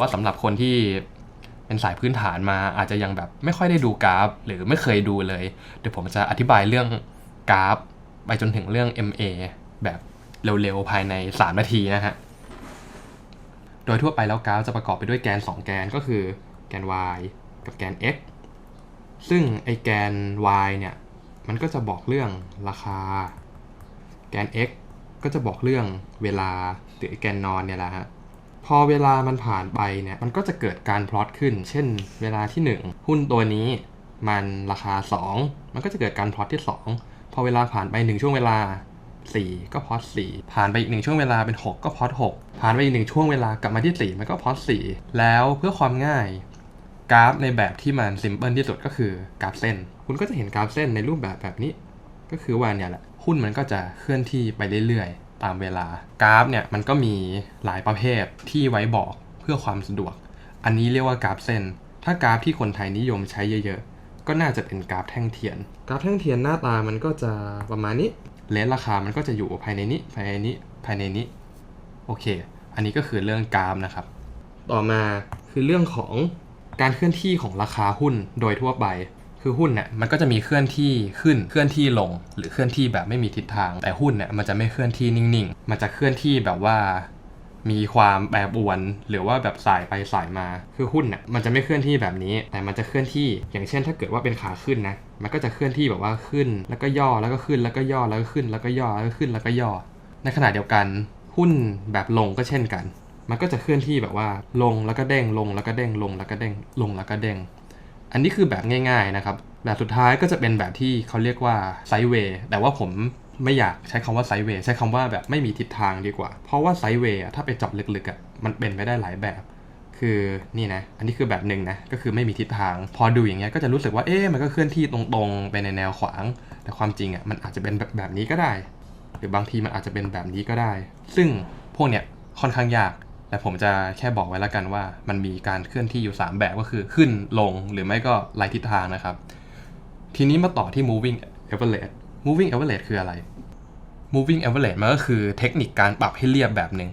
ว่าสำหรับคนที่เป็นสายพื้นฐานมาอาจจะยังแบบไม่ค่อยได้ดูกราฟ หรือไม่เคยดูเลย เดี๋ยวผมจะอธิบายเรื่องกราฟ ไปจนถึงเรื่อง MA แบบเร็วๆ ภายใน 3 นาทีนะฮะ โดยทั่วไปแล้วกราฟจะประกอบไปด้วยแกน 2 แกนก็คือแกน y กับแกน x ซึ่งไอแกน y เนี่ย มันก็จะบอกเรื่องราคา แกน x ก็จะบอกเรื่องเวลาหรือแกนนอนเนี่ยแหละฮะ พอเวลามันผ่านไปเนี่ยมันก็จะเกิดการพลอตขึ้น เช่น เวลาที่ 1 หุ้นตัวนี้มันราคา 2 มันก็จะเกิดการพลอตที่ 2 พอเวลาผ่านไป 1 ช่วงเวลา 4 ก็พลอต4ผ่านไปอีก 1 ช่วงเวลาเป็น 6 ก็พลอต6ผ่านไปอีก 1 ช่วงเวลากลับมาที่ 4 มันก็พลอต4แล้วเพื่อความง่าย กราฟในแบบที่มันซิมเพิลที่สุดก็คือกราฟเส้น คุณก็จะเห็นกราฟเส้นในรูปแบบแบบนี้ ก็คือว่าเนี่ยแหละหุ้นมันก็จะเคลื่อนที่ไปเรื่อยๆ ตามเวลากราฟเนี่ยมันก็มีหลายประเภทที่ไว้บอกเพื่อความสะดวก อันนี้เรียกว่ากราฟเส้น ถ้ากราฟที่คนไทยนิยมใช้เยอะๆ ก็น่าจะเป็นกราฟแท่งเทียน กราฟแท่งเทียนหน้าตามันก็จะประมาณนี้เลนราคามันก็จะอยู่ภายในนี้ภายในนี้ภายในนี้โอเค อันนี้ก็คือเรื่องกราฟนะครับ ต่อมาคือเรื่องของการเคลื่อนที่ของราคาหุ้นโดยทั่วไป คือหุ้นเนี่ยมันก็จะมีเคลื่อนที่ขึ้นเคลื่อนที่ลง หรือเคลื่อนที่แบบไม่มีทิศทาง แต่หุ้นเนี่ยมันจะไม่เคลื่อนที่นิ่งๆ มันจะเคลื่อนที่แบบว่า มีความแปรปรวน หรือว่าแบบสายไปสายมา คือหุ้นเนี่ยมันจะไม่เคลื่อนที่แบบนี้ แต่มันจะเคลื่อนที่อย่างเช่น ถ้าเกิดว่าเป็นขาขึ้นนะมันก็จะเคลื่อนที่แบบว่าขึ้น แล้วก็ย่อแล้วก็ขึ้นแล้วก็ย่อแล้วก็ขึ้น แล้วก็ย่อแล้วก็ขึ้นแล้วก็ย่อ ในขณะเดียวกัน หุ้นแบบลงก็เช่นกัน มันก็จะเคลื่อนที่แบบว่าลงแล้วก็เด้งลงแล้วก็เด้งลงแล้วก็เด้งลงแล้วก็เด้ง อันนี้คือแบบง่าย ๆนะครับ แบบสุดท้ายก็จะเป็นแบบที่เขาเรียกว่าไซด์เวย์แต่ว่าผมไม่อยากใช้คำว่าไซด์เวย์ใช้คำว่าแบบไม่มีทิศทางดีกว่า เพราะว่าไซด์เวย์ถ้าไปเจาะลึกๆอะมันเป็นไปได้หลายแบบ คือนี่นะ อันนี้คือแบบหนึ่งนะ ก็คือไม่มีทิศทาง พอดูอย่างเงี้ยก็จะรู้สึกว่าเอ๊ะมันก็เคลื่อนที่ตรงๆ ไปในแนวขวาง แต่ความจริงอะมันอาจจะเป็นแบบแบบนี้ก็ได้ หรือบางทีมันอาจจะเป็นแบบนี้ก็ได้ ซึ่งพวกเนี้ยค่อนข้างยาก แต่ผมจะแค่บอกไว้แล้วกันว่า มันมีการเคลื่อนที่อยู่ 3 แบบก็คือขึ้นลงหรือไม่ก็ไล่ทิศทางนะครับ ทีนี้มาต่อที่ moving average moving average คืออะไร moving average มันก็คือเทคนิคการปรับให้เรียบแบบหนึ่ง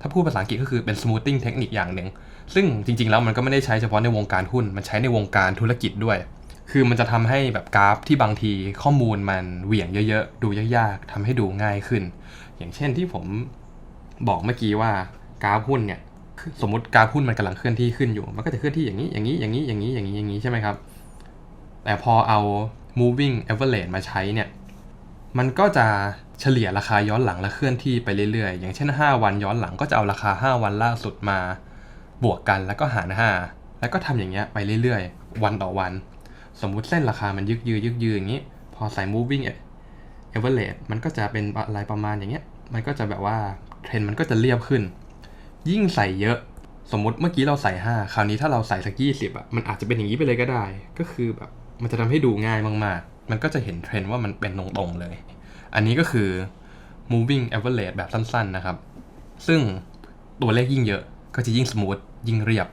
ถ้าพูดภาษาอังกฤษก็คือเป็น smoothing เทคนิคอย่างหนึ่งซึ่งจริงๆแล้วมันก็ไม่ได้ใช้เฉพาะในวงการหุ้น มันใช้ในวงการธุรกิจด้วย คือมันจะทำให้แบบกราฟที่บางทีข้อมูลมันเหวี่ยงเยอะๆ ดูยากๆทำให้ดูง่ายขึ้น อย่างเช่นที่ผมบอกเมื่อกี้ว่า กราฟหุ้นเนี่ยสมมติกราฟหุ้นมันกำลังเคลื่อนที่ขึ้นอยู่ มันก็จะเคลื่อนที่อย่างนี้อย่างนี้อย่างนี้อย่างนี้อย่างนี้อย่างนี้ใช่ไหมครับ แต่พอเอา moving average มาใช้เนี่ย มันก็จะเฉลี่ยราคาย้อนหลังและเคลื่อนที่ไปเรื่อยๆ อย่างเช่น 5 วันย้อนหลังก็จะเอาราคา 5 วันล่าสุดมาบวกกันแล้วก็หาร 5 แล้วก็ทำอย่างเงี้ยไปเรื่อยๆ วันต่อวัน สมมุติเส้นราคามันยึกยือยึกยืออย่างนี้ พอใส่ moving average มันก็จะเป็นอะไรประมาณอย่างเงี้ย มันก็จะแบบว่าเทรนด์มันก็จะเรียบขึ้น ยิ่งใส่เยอะ สมมติเมื่อกี้เราใส่ 5 คราวนี้ถ้าเราใส่สัก20อะมันอาจจะเป็นอย่างนี้ไปเลยก็ได้ ก็คือแบบมันจะทำให้ดูง่ายมากๆ มันก็จะเห็นเทรนด์ว่ามันเป็นตรงๆเลย อันนี้ก็คือ moving average แบบสั้นๆนะครับ ซึ่งตัวเลขยิ่งเยอะก็จะยิ่งสมูทยิ่งเรียบ